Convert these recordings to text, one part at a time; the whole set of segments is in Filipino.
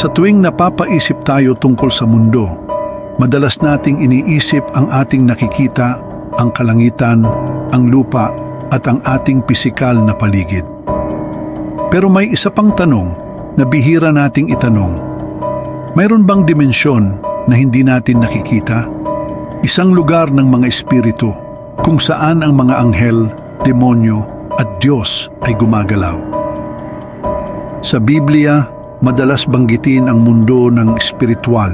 Sa tuwing napapaisip tayo tungkol sa mundo, madalas nating iniisip ang ating nakikita, ang kalangitan, ang lupa at ang ating pisikal na paligid. Pero may isa pang tanong na bihira nating itanong. Mayroon bang dimensyon na hindi natin nakikita? Isang lugar ng mga espiritu kung saan ang mga anghel, demonyo at Diyos ay gumagalaw. Sa Biblia, madalas banggitin ang mundo ng espiritual,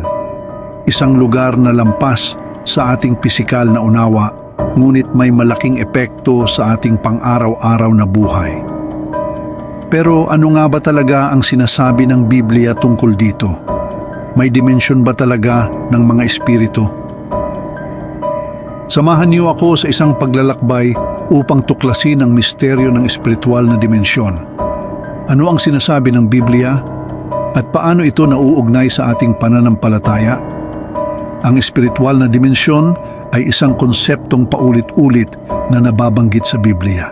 isang lugar na lampas sa ating pisikal na unawa, ngunit may malaking epekto sa ating pang-araw-araw na buhay. Pero ano nga ba talaga ang sinasabi ng Biblia tungkol dito? May dimensyon ba talaga ng mga espiritu? Samahan niyo ako sa isang paglalakbay upang tuklasin ang misteryo ng espiritual na dimensyon. Ano ang sinasabi ng Biblia? At paano ito nauugnay sa ating pananampalataya? Ang espiritual na dimensyon ay isang konseptong paulit-ulit na nababanggit sa Biblia.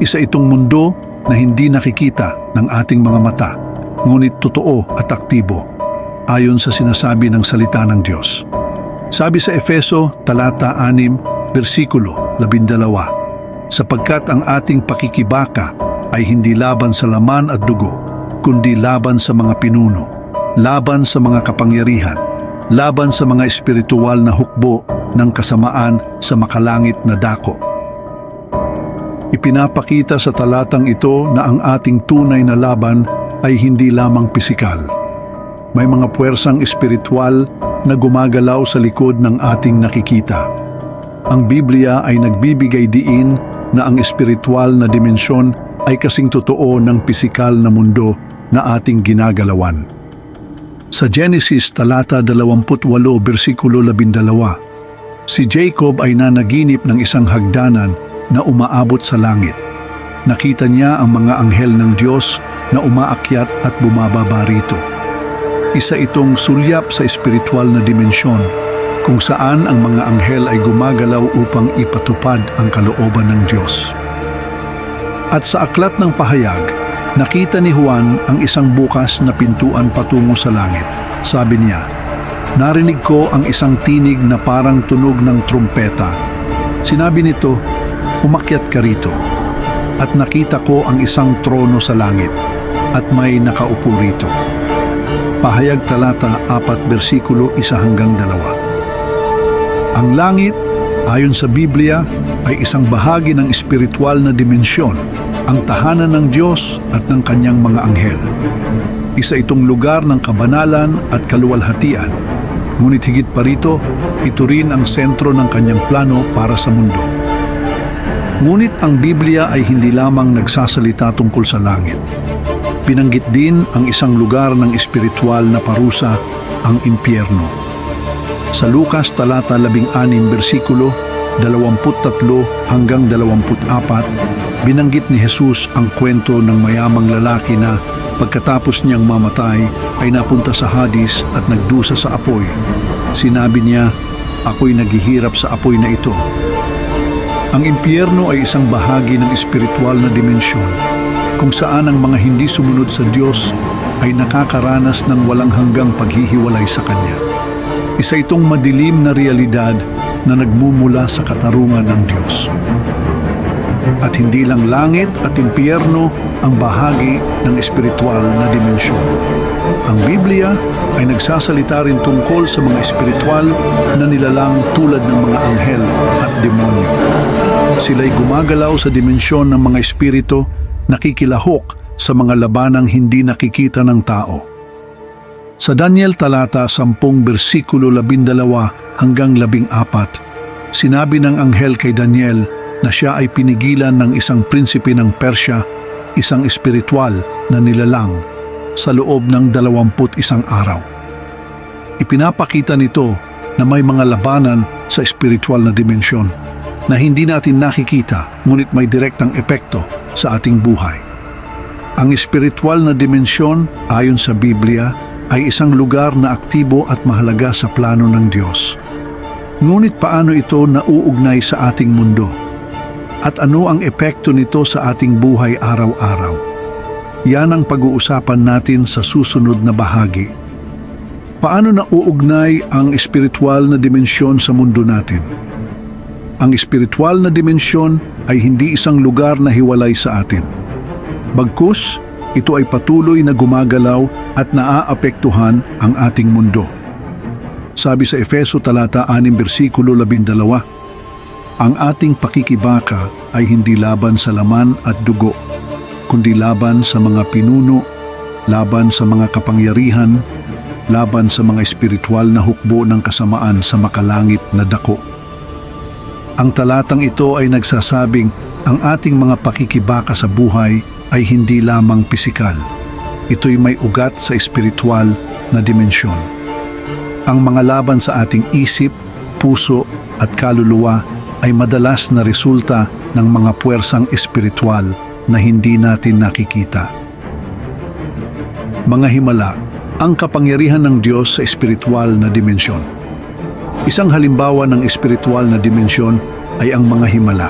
Isa itong mundo na hindi nakikita ng ating mga mata, ngunit totoo at aktibo, ayon sa sinasabi ng salita ng Diyos. Sabi sa Efeso, talata 6, versikulo 12, sapagkat ang ating pakikibaka ay hindi laban sa laman at dugo, kundi laban sa mga pinuno, laban sa mga kapangyarihan, laban sa mga espiritual na hukbo ng kasamaan sa makalangit na dako. Ipinapakita sa talatang ito na ang ating tunay na laban ay hindi lamang pisikal. May mga puwersang espiritual na gumagalaw sa likod ng ating nakikita. Ang Biblia ay nagbibigay diin na ang espiritual na dimensyon ay kasing totoo ng pisikal na mundo na ating ginagalawan. Sa Genesis talata 28 bersikulo 12, si Jacob ay nanaginip ng isang hagdanan na umaabot sa langit. Nakita niya ang mga anghel ng Diyos na umaakyat at bumababa rito. Isa itong sulyap sa espiritual na dimensyon kung saan ang mga anghel ay gumagalaw upang ipatupad ang kalooban ng Diyos. At sa aklat ng pahayag, nakita ni Juan ang isang bukas na pintuan patungo sa langit. Sabi niya, Narinig ko ang isang tinig na parang tunog ng trumpeta. Sinabi nito, Umakyat ka rito. At nakita ko ang isang trono sa langit at may nakaupo rito. Pahayag talata 4 bersikulo 1 hanggang 2. Ang langit, ayon sa Biblia, ay isang bahagi ng espiritual na dimensyon, ang tahanan ng Diyos at ng kanyang mga anghel. Isa itong lugar ng kabanalan at kaluwalhatian, ngunit higit pa rito, ito rin ang sentro ng kanyang plano para sa mundo. Ngunit ang Biblia ay hindi lamang nagsasalita tungkol sa langit. Pinanggit din ang isang lugar ng espiritual na parusa, ang impyerno. Sa Lukas talata 16 bersikulo 23 hanggang 24, binanggit ni Jesus ang kwento ng mayamang lalaki na pagkatapos niyang mamatay ay napunta sa Hades at nagdusa sa apoy. Sinabi niya, ako'y naghihirap sa apoy na ito ang impyerno ay isang bahagi ng espiritual na dimensyon kung saan ang mga hindi sumunod sa Diyos ay nakakaranas ng walang hanggang paghihiwalay sa Kanya. Isa itong madilim na realidad na nagmumula sa katarungan ng Diyos. At hindi lang langit at impyerno ang bahagi ng espiritual na dimensyon. Ang Biblia ay nagsasalita rin tungkol sa mga espiritual na nilalang tulad ng mga anghel at demonyo. Sila'y gumagalaw sa dimensyon ng mga espiritu, nakikilahok sa mga labanang hindi nakikita ng tao. Sa Daniel talata 10 bersikulo 12 hanggang 14, sinabi ng anghel kay Daniel na siya ay pinigilan ng isang prinsipe ng Persya, isang espiritual na nilalang sa loob ng 21 araw. Ipinapakita nito na may mga labanan sa espiritual na dimensyon na hindi natin nakikita ngunit may direktang epekto sa ating buhay. Ang espiritual na dimensyon ayon sa Biblia ay isang lugar na aktibo at mahalaga sa plano ng Diyos. Ngunit paano ito nauugnay sa ating mundo? At ano ang epekto nito sa ating buhay araw-araw? Yan ang pag-uusapan natin sa susunod na bahagi. Paano nauugnay ang espiritual na dimensyon sa mundo natin? Ang espiritual na dimensyon ay hindi isang lugar na hiwalay sa atin. Bagkus, ito ay patuloy na gumagalaw at naaapektuhan ang ating mundo. Sabi sa Efeso talata 6 bersikulo 12, Ang ating pakikibaka ay hindi laban sa laman at dugo, kundi laban sa mga pinuno, laban sa mga kapangyarihan, laban sa mga espiritual na hukbo ng kasamaan sa makalangit na dako. Ang talatang ito ay nagsasabing ang ating mga pakikibaka sa buhay ay hindi lamang pisikal. Ito'y may ugat sa espiritual na dimensyon. Ang mga laban sa ating isip, puso at kaluluwa ay madalas na resulta ng mga puwersang espiritual na hindi natin nakikita. Mga himala, ang kapangyarihan ng Diyos sa espiritual na dimensyon. Isang halimbawa ng espiritual na dimensyon ay ang mga himala.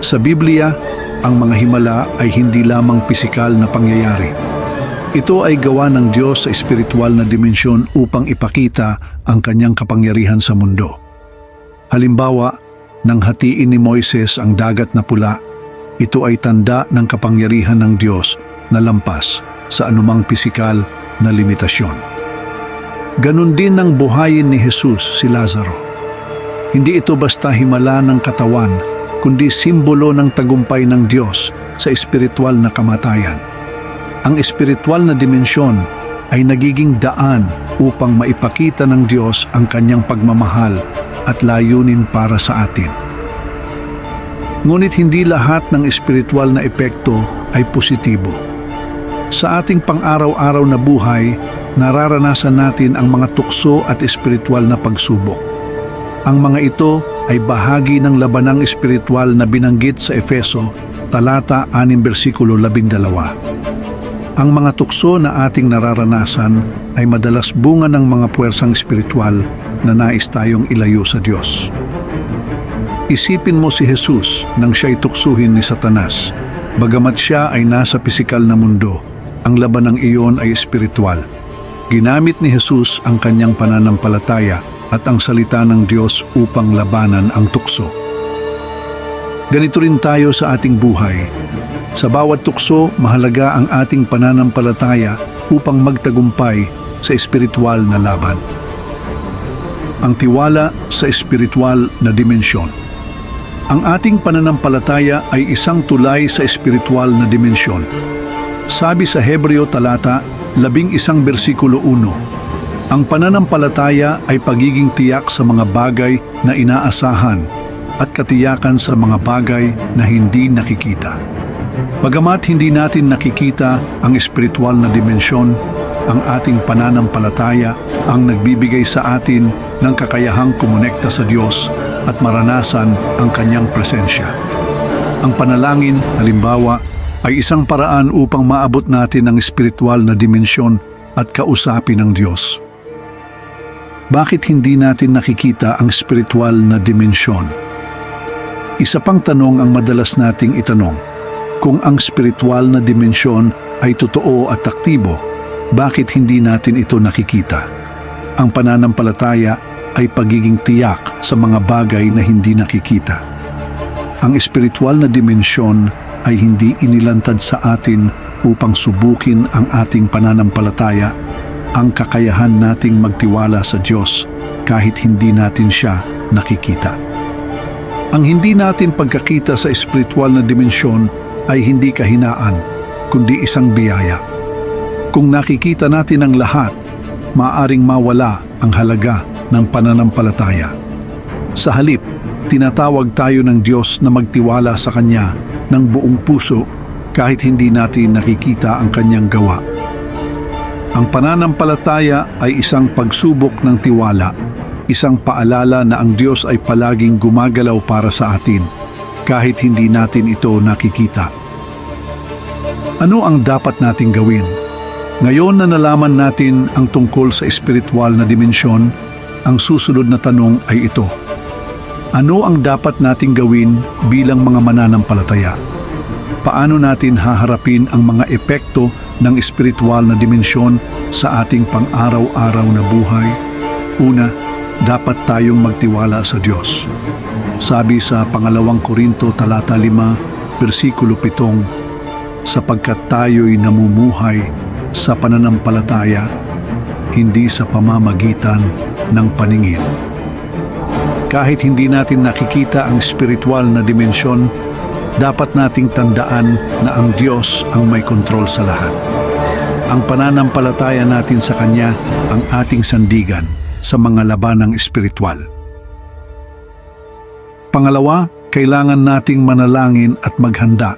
Sa Biblia, ang mga himala ay hindi lamang pisikal na pangyayari. Ito ay gawa ng Diyos sa espiritual na dimensyon upang ipakita ang kanyang kapangyarihan sa mundo. Halimbawa, nang hatiin ni Moises ang dagat na pula, ito ay tanda ng kapangyarihan ng Diyos na lampas sa anumang pisikal na limitasyon. Ganon din ng buhayin ni Jesus si Lazaro. Hindi ito basta himala ng katawan, kundi simbolo ng tagumpay ng Diyos sa espiritual na kamatayan. Ang espiritual na dimensyon ay nagiging daan upang maipakita ng Diyos ang kanyang pagmamahal at layunin para sa atin. Ngunit hindi lahat ng espiritual na epekto ay positibo. Sa ating pang-araw-araw na buhay, nararanasan natin ang mga tukso at espiritual na pagsubok. Ang mga ito ay bahagi ng labanang espiritual na binanggit sa Efeso, talata 6 bersikulo 12. Ang mga tukso na ating nararanasan ay madalas bunga ng mga puwersang espiritual na nais tayong ilayo sa Diyos. Isipin mo si Jesus nang siya'y tuksuhin ni Satanas. Bagamat siya ay nasa pisikal na mundo, ang laban ng iyon ay espiritual. Ginamit ni Jesus ang kanyang pananampalataya at ang salita ng Diyos upang labanan ang tukso. Ganito rin tayo sa ating buhay. Sa bawat tukso, mahalaga ang ating pananampalataya upang magtagumpay sa espiritual na laban. Ang tiwala sa espiritual na dimensyon. Ang ating pananampalataya ay isang tulay sa espiritual na dimensyon. Sabi sa Hebreo talata, labing isang bersikulo 1, ang pananampalataya ay pagiging tiyak sa mga bagay na inaasahan at katiyakan sa mga bagay na hindi nakikita. Bagamat hindi natin nakikita ang espiritual na dimensyon, ang ating pananampalataya ang nagbibigay sa atin ng kakayahang kumonekta sa Diyos at maranasan ang kanyang presensya. Ang panalangin, halimbawa, ay isang paraan upang maabot natin ang espiritual na dimensyon at kausapin ng Diyos. Bakit hindi natin nakikita ang espiritual na dimensyon? Isa pang tanong ang madalas nating itanong. Kung ang espiritual na dimensyon ay totoo at aktibo, bakit hindi natin ito nakikita? Ang pananampalataya ay pagiging tiyak sa mga bagay na hindi nakikita. Ang espiritual na dimensyon ay hindi inilantad sa atin upang subukin ang ating pananampalataya, ang kakayahan nating magtiwala sa Diyos kahit hindi natin siya nakikita. Ang hindi natin pagkakita sa espiritual na dimensyon ay hindi kahinaan, kundi isang biyaya. Kung nakikita natin ang lahat, maaring mawala ang halaga ng pananampalataya. Sa halip, tinatawag tayo ng Diyos na magtiwala sa Kanya ng buong puso kahit hindi natin nakikita ang Kanyang gawa. Ang pananampalataya ay isang pagsubok ng tiwala, isang paalala na ang Diyos ay palaging gumagalaw para sa atin kahit hindi natin ito nakikita. Ano ang dapat nating gawin? Ngayon na nalaman natin ang tungkol sa espiritual na dimensyon, ang susunod na tanong ay ito. Ano ang dapat nating gawin bilang mga mananampalataya? paano natin haharapin ang mga epekto ng espiritual na dimensyon sa ating pang-araw-araw na buhay? Una, dapat tayong magtiwala sa Diyos. Sabi sa pangalawang Korinto talata 5, versikulo 7, sapagkat tayo'y namumuhay sa pananampalataya, hindi sa pamamagitan ng paningin. Kahit hindi natin nakikita ang spiritual na dimensyon, dapat nating tandaan na ang Diyos ang may kontrol sa lahat. Ang pananampalataya natin sa Kanya ang ating sandigan sa mga labanang espiritual. Pangalawa, kailangan nating manalangin at maghanda.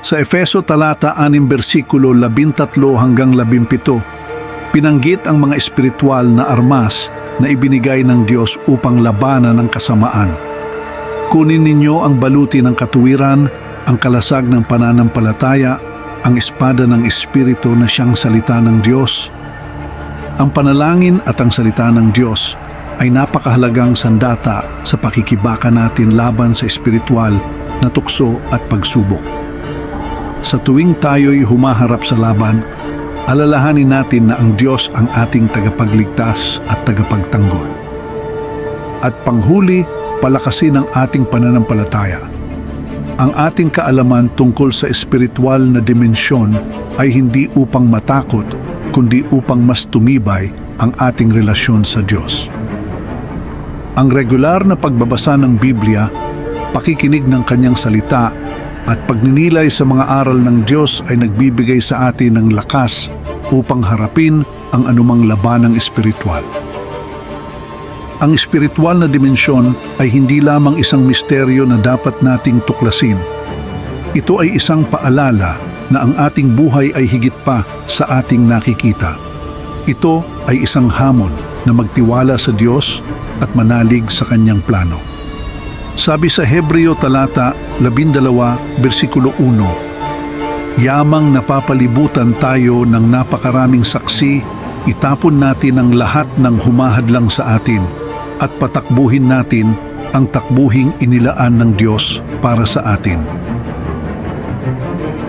Sa Efeso talata 6 bersikulo 13 hanggang 17, pinanggit ang mga espiritual na armas na ibinigay ng Diyos upang labanan ang kasamaan. Kunin ninyo ang baluti ng katuwiran, ang kalasag ng pananampalataya, ang espada ng Espiritu na siyang salita ng Diyos. Ang panalangin at ang salita ng Diyos ay napakahalagang sandata sa pakikibaka natin laban sa espiritual na tukso at pagsubok. Sa tuwing tayo'y humaharap sa laban, alalahanin natin na ang Diyos ang ating tagapagligtas at tagapagtanggol. At panghuli, palakasin ang ating pananampalataya. Ang ating kaalaman tungkol sa espiritual na dimensyon ay hindi upang matakot, kundi upang mas tumibay ang ating relasyon sa Diyos. Ang regular na pagbabasa ng Biblia, pakikinig ng kanyang salita at pagninilay sa mga aral ng Diyos ay nagbibigay sa atin ng lakas upang harapin ang anumang labanang espiritual. Ang espiritual na dimensyon ay hindi lamang isang misteryo na dapat nating tuklasin. Ito ay isang paalala na ang ating buhay ay higit pa sa ating nakikita. Ito ay isang hamon na magtiwala sa Diyos at manalig sa kanyang plano. Sabi sa Hebreo talata 12 bersikulo 1, Yamang napapalibutan tayo ng napakaraming saksi, itapon natin ang lahat ng humahadlang sa atin at patakbuhin natin ang takbuhing inilaan ng Diyos para sa atin.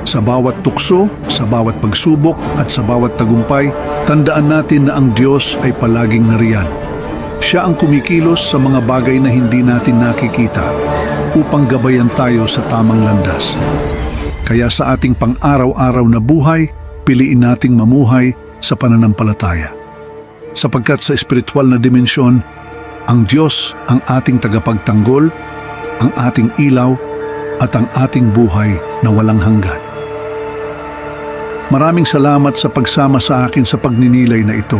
Sa bawat tukso, sa bawat pagsubok at sa bawat tagumpay, tandaan natin na ang Diyos ay palaging nariyan. Siya ang kumikilos sa mga bagay na hindi natin nakikita upang gabayan tayo sa tamang landas. Kaya sa ating pang-araw-araw na buhay, piliin nating mamuhay sa pananampalataya. Sapagkat sa espiritual na dimensyon, ang Diyos ang ating tagapagtanggol, ang ating ilaw, at ang ating buhay na walang hanggan. Maraming salamat sa pagsama sa akin sa pagninilay na ito.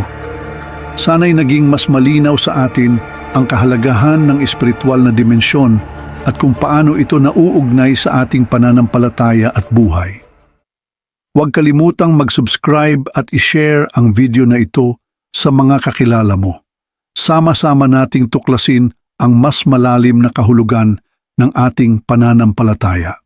Sana'y naging mas malinaw sa atin ang kahalagahan ng espiritual na dimensyon at kung paano ito nauugnay sa ating pananampalataya at buhay. Huwag kalimutang mag-subscribe at i-share ang video na ito sa mga kakilala mo. Sama-sama nating tuklasin ang mas malalim na kahulugan ng ating pananampalataya.